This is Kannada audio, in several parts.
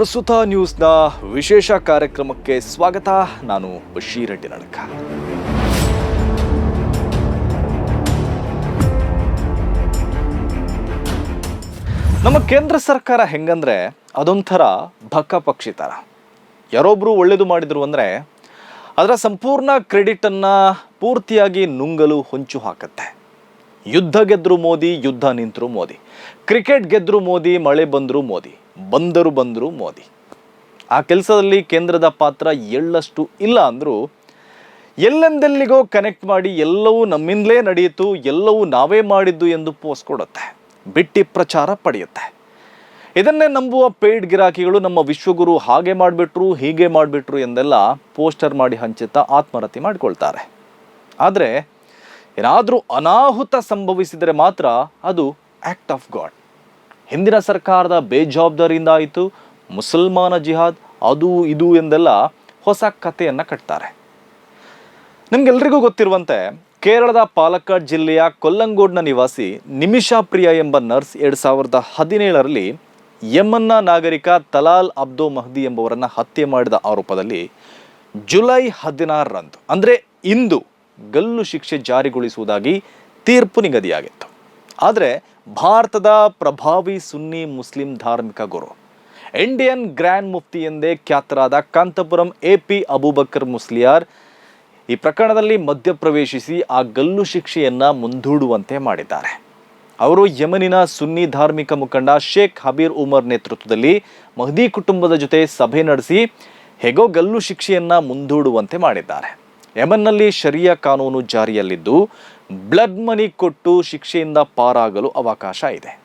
ಪ್ರಸ್ತುತ ನ್ಯೂಸ್ನ ವಿಶೇಷ ಕಾರ್ಯಕ್ರಮಕ್ಕೆ ಸ್ವಾಗತ. ನಾನು ಬಶೀರೆಡ್ಡಿ ನಡಕ ನಮ್ಮ ಕೇಂದ್ರ ಸರ್ಕಾರ ಹೆಂಗಂದ್ರೆ ಅದೊಂಥರ ಭಕ್ಕ ಪಕ್ಷಿ ಥರ ಯಾರೊಬ್ರು ಒಳ್ಳೇದು ಮಾಡಿದ್ರು ಅಂದರೆ ಅದರ ಸಂಪೂರ್ಣ ಕ್ರೆಡಿಟನ್ನು ಪೂರ್ತಿಯಾಗಿ ನುಂಗಲು ಹೊಂಚು ಹಾಕತ್ತೆ. ಯುದ್ಧ ಗೆದ್ರು ಮೋದಿ, ಯುದ್ಧ ನಿಂತರು ಮೋದಿ. ಕ್ರಿಕೆಟ್ ಗೆದ್ರು ಮೋದಿ, ಮಳೆ ಬಂದರೂ ಮೋದಿ. ಬಂದರು ಬಂದರು ಮೋದಿ. ಆ ಕೆಲಸದಲ್ಲಿ ಕೇಂದ್ರದ ಪಾತ್ರ ಎಳ್ಳಷ್ಟು ಇಲ್ಲ ಅಂದರೂ ಎಲ್ಲೆಂದೆಲ್ಲಿಗೋ ಕನೆಕ್ಟ್ ಮಾಡಿ ಎಲ್ಲವೂ ನಮ್ಮಿಂದಲೇ ನಡೆಯಿತು, ಎಲ್ಲವೂ ನಾವೇ ಮಾಡಿದ್ದು ಎಂದು ಪೋಸ್ಟ್ ಕೊಡುತ್ತೆ, ಬಿಟ್ಟಿ ಪ್ರಚಾರ ಪಡೆಯುತ್ತೆ. ಇದನ್ನೇ ನಂಬುವ ಪೇಯ್ಡ್ ಗಿರಾಕಿಗಳು ನಮ್ಮ ವಿಶ್ವಗುರು ಹಾಗೆ ಮಾಡಿಬಿಟ್ರು, ಹೀಗೆ ಮಾಡಿಬಿಟ್ರು ಎಂದೆಲ್ಲ ಪೋಸ್ಟರ್ ಮಾಡಿ ಹಂಚುತ್ತಾ ಆತ್ಮಹತ್ಯೆ ಮಾಡಿಕೊಳ್ತಾರೆ. ಆದರೆ ಏನಾದರೂ ಅನಾಹುತ ಸಂಭವಿಸಿದರೆ ಮಾತ್ರ ಅದು ಆ್ಯಕ್ಟ್ ಆಫ್ ಗಾಡ್ ಹಿಂದಿನ ಸರ್ಕಾರದ ಬೇಜವಾಬ್ದಾರಿಯಿಂದ ಆಯಿತು, ಮುಸಲ್ಮಾನ ಜಿಹಾದ್ ಅದು ಇದು ಎಂದೆಲ್ಲ ಹೊಸ ಕಥೆಯನ್ನು ಕಟ್ತಾರೆ. ನಿಮಗೆಲ್ರಿಗೂ ಗೊತ್ತಿರುವಂತೆ, ಕೇರಳದ ಪಾಲಕ್ಕಾಡ್ ಜಿಲ್ಲೆಯ ಕೊಲ್ಲಂಗೋಡ್ನ ನಿವಾಸಿ ನಿಮಿಷಾ ಪ್ರಿಯ ಎಂಬ ನರ್ಸ್ ಎರಡು ಸಾವಿರದ ಹದಿನೇಳರಲ್ಲಿ ಯಮನ್ನ ನಾಗರಿಕ ತಲಾಲ್ ಅಬ್ದೋ ಮಹದಿ ಎಂಬುವರನ್ನು ಹತ್ಯೆ ಮಾಡಿದ ಆರೋಪದಲ್ಲಿ ಜುಲೈ ಹದಿನಾರರಂದು, ಅಂದರೆ ಇಂದು, ಗಲ್ಲು ಶಿಕ್ಷೆ ಜಾರಿಗೊಳಿಸುವುದಾಗಿ ತೀರ್ಪು ನಿಗದಿಯಾಗಿತ್ತು. ಆದರೆ ಭಾರತದ ಪ್ರಭಾವಿ ಸುನ್ನಿ ಮುಸ್ಲಿಂ ಧಾರ್ಮಿಕ ಗುರು. ಇಂಡಿಯನ್ ಗ್ರ್ಯಾಂಡ್ ಮುಫ್ತಿ ಎಂದೇ ಖ್ಯಾತರಾದ ಕಾಂತಪುರಂ ಎ ಪಿ ಅಬೂಬಕರ್ ಮುಸ್ಲಿಯಾರ್ ಈ ಪ್ರಕರಣದಲ್ಲಿ ಮಧ್ಯಪ್ರವೇಶಿಸಿ ಆ ಗಲ್ಲು ಶಿಕ್ಷೆಯನ್ನು ಮುಂದೂಡುವಂತೆ ಮಾಡಿದ್ದಾರೆ. ಅವರು ಯಮನಿನ ಸುನ್ನಿ ಧಾರ್ಮಿಕ ಮುಖಂಡ ಶೇಖ್ ಹಬೀರ್ ಉಮರ್ ನೇತೃತ್ವದಲ್ಲಿ ಮಹದಿ ಕುಟುಂಬದ ಜೊತೆ ಸಭೆ ನಡೆಸಿ ಹೇಗೋ ಗಲ್ಲು ಶಿಕ್ಷೆಯನ್ನ ಮುಂದೂಡುವಂತೆ ಮಾಡಿದ್ದಾರೆ. ಯಮನ್ನಲ್ಲಿ ಶರಿಯಾ ಕಾನೂನು ಜಾರಿಯಲ್ಲಿದ್ದು ಬ್ಲಡ್ ಮನಿ ಕೊಟ್ಟು ಶಿಕ್ಷೆಯಿಂದ ಪಾರಾಗಲು ಅವಕಾಶ ಇದೆ.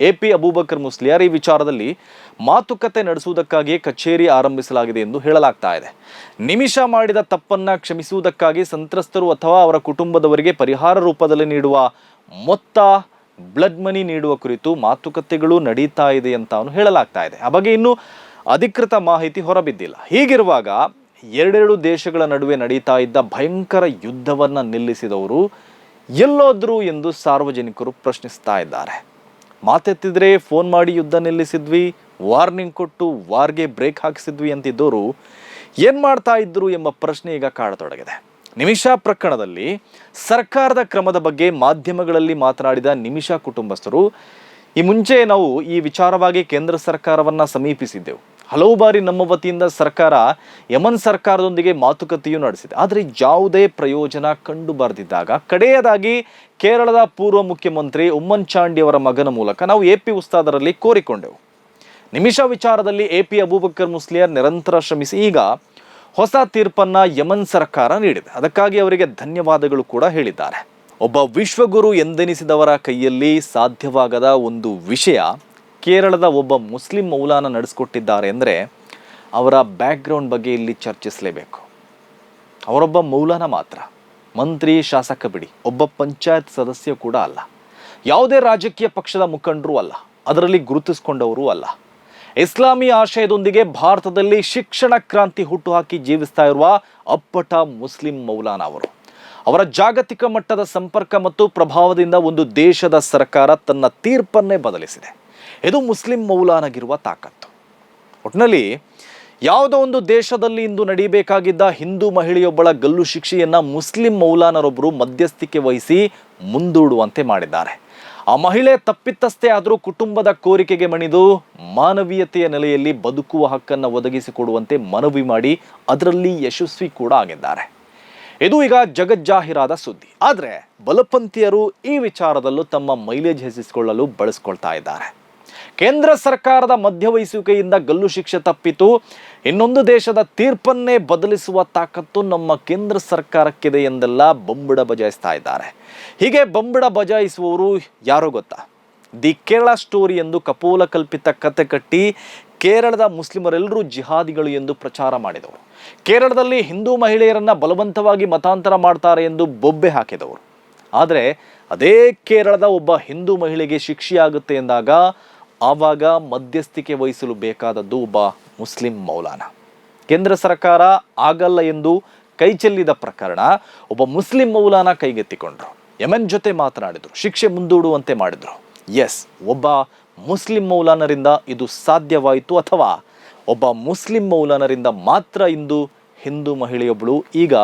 ಎ ಪಿ ಅಬೂಬಕರ್ ಮುಸ್ಲಿಯಾರ್ ಈ ವಿಚಾರದಲ್ಲಿ ಮಾತುಕತೆ ನಡೆಸುವುದಕ್ಕಾಗಿ ಕಚೇರಿ ಆರಂಭಿಸಲಾಗಿದೆ ಎಂದು ಹೇಳಲಾಗ್ತಾ ಇದೆ. ನಿಮಿಷ ಮಾಡಿದ ತಪ್ಪನ್ನ ಕ್ಷಮಿಸುವುದಕ್ಕಾಗಿ ಸಂತ್ರಸ್ತರು ಅಥವಾ ಅವರ ಕುಟುಂಬದವರಿಗೆ ಪರಿಹಾರ ರೂಪದಲ್ಲಿ ನೀಡುವ ಮೊತ್ತ ಬ್ಲಡ್ ಮನಿ ನೀಡುವ ಕುರಿತು ಮಾತುಕತೆಗಳು ನಡೀತಾ ಇದೆ ಅಂತ ಅವನು ಹೇಳಲಾಗ್ತಾ ಇದೆ. ಆ ಬಗ್ಗೆ ಇನ್ನೂ ಅಧಿಕೃತ ಮಾಹಿತಿ ಹೊರಬಿದ್ದಿಲ್ಲ. ಹೀಗಿರುವಾಗ ಎರಡೆರಡು ದೇಶಗಳ ನಡುವೆ ನಡೀತಾ ಇದ್ದ ಭಯಂಕರ ಯುದ್ಧವನ್ನು ನಿಲ್ಲಿಸಿದವರು ಎಲ್ಲೋದ್ರು ಎಂದು ಸಾರ್ವಜನಿಕರು ಪ್ರಶ್ನಿಸ್ತಾ ಇದ್ದಾರೆ. ಮಾತೆತ್ತಿದ್ರೆ ಫೋನ್ ಮಾಡಿ ಯುದ್ಧ ನಿಲ್ಲಿಸಿದ್ವಿ, ವಾರ್ನಿಂಗ್ ಕೊಟ್ಟು ವಾರ್ಗೆ ಬ್ರೇಕ್ ಹಾಕಿಸಿದ್ವಿ ಅಂತಿದ್ದವರು ಏನು ಮಾಡ್ತಾ ಇದ್ರು ಎಂಬ ಪ್ರಶ್ನೆ ಈಗ ಕಾಡತೊಡಗಿದೆ. ನಿಮಿಷಾ ಪ್ರಕರಣದಲ್ಲಿ ಸರ್ಕಾರದ ಕ್ರಮದ ಬಗ್ಗೆ ಮಾಧ್ಯಮಗಳಲ್ಲಿ ಮಾತನಾಡಿದ ನಿಮಿಷಾ ಕುಟುಂಬಸ್ಥರು, ಈ ಮುಂಚೆ ನಾವು ಈ ವಿಚಾರವಾಗಿ ಕೇಂದ್ರ ಸರ್ಕಾರವನ್ನ ಸಮೀಪಿಸಿದ್ದೆವು. ಹಲವು ಬಾರಿ ನಮ್ಮ ವತಿಯಿಂದ ಸರ್ಕಾರ ಯಮನ್ ಸರ್ಕಾರದೊಂದಿಗೆ ಮಾತುಕತೆಯೂ ನಡೆಸಿದೆ. ಆದರೆ ಯಾವುದೇ ಪ್ರಯೋಜನ ಕಂಡು ಬರೆದಿದ್ದಾಗ ಕಡೆಯದಾಗಿ ಕೇರಳದ ಪೂರ್ವ ಮುಖ್ಯಮಂತ್ರಿ ಉಮ್ಮನ್ ಚಾಂಡಿ ಅವರ ಮಗನ ಮೂಲಕ ನಾವು ಎ ಪಿ ಉಸ್ತಾದರಲ್ಲಿ ಕೋರಿಕೊಂಡೆವು. ನಿಮಿಷ ವಿಚಾರದಲ್ಲಿ ಎ ಪಿ ಅಬೂಬಕರ್ ಮುಸ್ಲಿಯರ್ ನಿರಂತರ ಶ್ರಮಿಸಿ ಈಗ ಹೊಸ ತೀರ್ಪನ್ನ ಯಮನ್ ಸರ್ಕಾರ ನೀಡಿದೆ. ಅದಕ್ಕಾಗಿ ಅವರಿಗೆ ಧನ್ಯವಾದಗಳು ಕೂಡ ಹೇಳಿದ್ದಾರೆ. ಒಬ್ಬ ವಿಶ್ವಗುರು ಎಂದೆನಿಸಿದವರ ಕೈಯಲ್ಲಿ ಸಾಧ್ಯವಾಗದ ಒಂದು ವಿಷಯ ಕೇರಳದ ಒಬ್ಬ ಮುಸ್ಲಿಂ ಮೌಲಾನ ನಡೆಸ್ಕೊಟ್ಟಿದ್ದಾರೆ ಅಂದರೆ ಅವರ ಬ್ಯಾಕ್ಗ್ರೌಂಡ್ ಬಗ್ಗೆ ಇಲ್ಲಿ ಚರ್ಚಿಸಲೇಬೇಕು. ಅವರೊಬ್ಬ ಮೌಲಾನ ಮಾತ್ರ. ಮಂತ್ರಿ, ಶಾಸಕ ಬಿಡಿ. ಒಬ್ಬ ಪಂಚಾಯತ್ ಸದಸ್ಯ ಕೂಡ ಅಲ್ಲ. ಯಾವುದೇ ರಾಜಕೀಯ ಪಕ್ಷದ ಮುಖಂಡರೂ ಅಲ್ಲ. ಅದರಲ್ಲಿ ಗುರುತಿಸಿಕೊಂಡವರು ಅಲ್ಲ. ಇಸ್ಲಾಮಿ ಆಶಯದೊಂದಿಗೆ ಭಾರತದಲ್ಲಿ ಶಿಕ್ಷಣ ಕ್ರಾಂತಿ ಹುಟ್ಟುಹಾಕಿ ಜೀವಿಸ್ತಾ ಇರುವ ಅಪ್ಪಟ ಮುಸ್ಲಿಂ ಮೌಲಾನ ಅವರು. ಅವರ ಜಾಗತಿಕ ಮಟ್ಟದ ಸಂಪರ್ಕ ಮತ್ತು ಪ್ರಭಾವದಿಂದ ಒಂದು ದೇಶದ ಸರ್ಕಾರ ತನ್ನ ತೀರ್ಪನ್ನೇ ಬದಲಿಸಿದೆ. ಇದು ಮುಸ್ಲಿಂ ಮೌಲಾನಗಿರುವ ತಾಕತ್ತು. ಒಟ್ಟಿನಲ್ಲಿ ಯಾವುದೋ ಒಂದು ದೇಶದಲ್ಲಿ ಇಂದು ನಡೀಬೇಕಾಗಿದ್ದ ಹಿಂದೂ ಮಹಿಳೆಯೊಬ್ಬಳ ಗಲ್ಲು ಶಿಕ್ಷೆಯನ್ನು ಮುಸ್ಲಿಂ ಮೌಲಾನರೊಬ್ಬರು ಮಧ್ಯಸ್ಥಿಕೆ ವಹಿಸಿ ಮುಂದೂಡುವಂತೆ ಮಾಡಿದ್ದಾರೆ. ಆ ಮಹಿಳೆ ತಪ್ಪಿತಸ್ಥೆ ಆದರೂ ಕುಟುಂಬದ ಕೋರಿಕೆಗೆ ಮಣಿದು ಮಾನವೀಯತೆಯ ನೆಲೆಯಲ್ಲಿ ಬದುಕುವ ಹಕ್ಕನ್ನು ಒದಗಿಸಿಕೊಡುವಂತೆ ಮನವಿ ಮಾಡಿ ಅದರಲ್ಲಿ ಯಶಸ್ವಿ ಕೂಡ ಆಗಿದ್ದಾರೆ. ಇದು ಈಗ ಜಗಜ್ಜಾಹಿರಾದ ಸುದ್ದಿ. ಆದರೆ ಬಲಪಂಥೀಯರು ಈ ವಿಚಾರದಲ್ಲೂ ತಮ್ಮ ಮೈಲೇಜ್ ಹೆಸಿಸಿಕೊಳ್ಳಲು ಬಳಸ್ಕೊಳ್ತಾ ಇದ್ದಾರೆ. ಕೇಂದ್ರ ಸರ್ಕಾರದ ಮಧ್ಯವಹಿಸುವಿಕೆಯಿಂದ ಗಲ್ಲು ಶಿಕ್ಷೆ ತಪ್ಪಿತು. ಇನ್ನೊಂದು ದೇಶದ ತೀರ್ಪನ್ನೇ ಬದಲಿಸುವ ತಾಕತ್ತು ನಮ್ಮ ಕೇಂದ್ರ ಸರ್ಕಾರಕ್ಕಿದೆ ಎಂದೆಲ್ಲ ಬಂಬುಡ ಬಜಾಯಿಸ್ತಾ ಇದ್ದಾರೆ. ಹೀಗೆ ಬಂಬುಡ ಬಜಾಯಿಸುವವರು ಯಾರೋ ಗೊತ್ತಾ? ದಿ ಕೇರಳ ಸ್ಟೋರಿ ಎಂದು ಕಪೋಲ ಕಲ್ಪಿತ ಕತೆ ಕಟ್ಟಿ ಕೇರಳದ ಮುಸ್ಲಿಮರೆಲ್ಲರೂ ಜಿಹಾದಿಗಳು ಎಂದು ಪ್ರಚಾರ ಮಾಡಿದವರು. ಕೇರಳದಲ್ಲಿ ಹಿಂದೂ ಮಹಿಳೆಯರನ್ನ ಬಲವಂತವಾಗಿ ಮತಾಂತರ ಮಾಡ್ತಾರೆ ಎಂದು ಬೊಬ್ಬೆ ಹಾಕಿದವರು. ಆದರೆ ಅದೇ ಕೇರಳದ ಒಬ್ಬ ಹಿಂದೂ ಮಹಿಳೆಗೆ ಶಿಕ್ಷೆಯಾಗುತ್ತೆ ಎಂದಾಗ ಆವಾಗ ಮಧ್ಯಸ್ಥಿಕೆ ವಹಿಸಲು ಬೇಕಾದದ್ದು ಒಬ್ಬ ಮುಸ್ಲಿಂ ಮೌಲಾನ. ಕೇಂದ್ರ ಸರ್ಕಾರ ಆಗಲ್ಲ ಎಂದು ಕೈಚೆಲ್ಲಿದ ಪ್ರಕರಣ ಒಬ್ಬ ಮುಸ್ಲಿಂ ಮೌಲಾನ ಕೈಗೆತ್ತಿಕೊಂಡ್ರು. ಯಮನ್ ಜೊತೆ ಮಾತನಾಡಿದ್ರು, ಶಿಕ್ಷೆ ಮುಂದೂಡುವಂತೆ ಮಾಡಿದ್ರು. ಎಸ್ ಒಬ್ಬ ಮುಸ್ಲಿಂ ಮೌಲಾನರಿಂದ ಇದು ಸಾಧ್ಯವಾಯಿತು ಅಥವಾ ಒಬ್ಬ ಮುಸ್ಲಿಂ ಮೌಲಾನರಿಂದ ಮಾತ್ರ ಇಂದು ಹಿಂದೂ ಮಹಿಳೆಯೊಬ್ಬಳು ಈಗ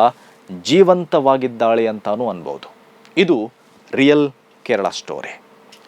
ಜೀವಂತವಾಗಿದ್ದಾಳೆ ಅಂತಾನೂ ಅನ್ಬೋದು. ಇದು ರಿಯಲ್ ಕೇರಳ ಸ್ಟೋರಿ